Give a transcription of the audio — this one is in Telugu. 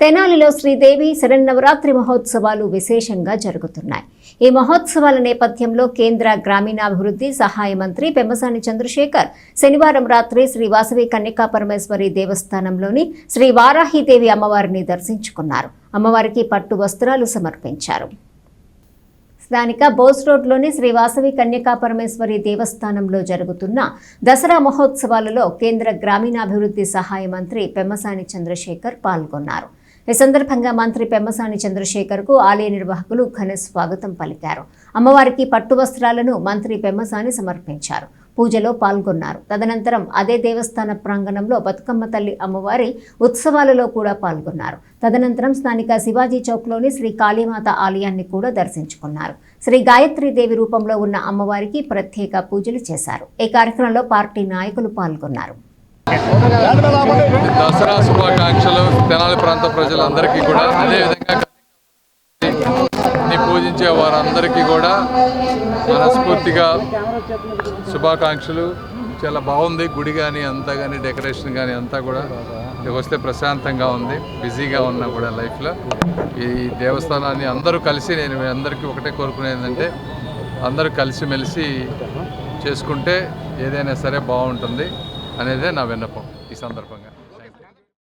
తెనాలిలో శ్రీదేవి శరన్నవరాత్రి మహోత్సవాలు విశేషంగా జరుగుతున్నాయి. ఈ మహోత్సవాల నేపథ్యంలో కేంద్ర గ్రామీణాభివృద్ధి సహాయ మంత్రి పెమ్మసాని చంద్రశేఖర్ శనివారం రాత్రి శ్రీ వాసవి కన్యకా పరమేశ్వరి దేవస్థానంలోని శ్రీ వారాహిదేవి అమ్మవారిని దర్శించుకున్నారు. అమ్మవారికి పట్టు వస్త్రాలు సమర్పించారు. స్థానిక బోస్ రోడ్లోని శ్రీ వాసవి కన్యకా పరమేశ్వరి దేవస్థానంలో జరుగుతున్న దసరా మహోత్సవాలలో కేంద్ర గ్రామీణాభివృద్ధి సహాయ మంత్రి పెమ్మసాని చంద్రశేఖర్ పాల్గొన్నారు. ఈ సందర్భంగా మంత్రి పెమ్మసాని చంద్రశేఖర్కు ఆలయ నిర్వాహకులు ఘన స్వాగతం పలికారు. అమ్మవారికి పట్టు వస్త్రాలను మంత్రి పెమ్మసాని సమర్పించారు. పూజలో పాల్గొన్నారు. తదనంతరం అదే దేవస్థాన ప్రాంగణంలో బతుకమ్మ తల్లి అమ్మవారి ఉత్సవాలలో కూడా పాల్గొన్నారు. తదనంతరం స్థానిక శివాజీ చౌక్లోని శ్రీ కాళీమాత ఆలయాన్ని కూడా దర్శించుకున్నారు. శ్రీ గాయత్రీదేవి రూపంలో ఉన్న అమ్మవారికి ప్రత్యేక పూజలు చేశారు. ఈ కార్యక్రమంలో పార్టీ నాయకులు పాల్గొన్నారు. దసరా శుభాకాంక్షలు. తెనాలి ప్రాంత ప్రజలందరికీ కూడా అదేవిధంగా పూజించే వారందరికీ కూడా మనస్ఫూర్తిగా శుభాకాంక్షలు. చాలా బాగుంది. గుడి కానీ అంతా కానీ డెకరేషన్ కానీ అంతా కూడా వస్తే ప్రశాంతంగా ఉంది. బిజీగా ఉన్నా కూడా లైఫ్లో. ఈ దేవస్థానాన్ని అందరూ కలిసి నేను మీ అందరికీ ఒకటే కోరుకునేదంటే ఏంటంటే అందరూ కలిసిమెలిసి చేసుకుంటే ఏదైనా సరే బాగుంటుంది అనేదే నా విన్నపం ఈ సందర్భంగా.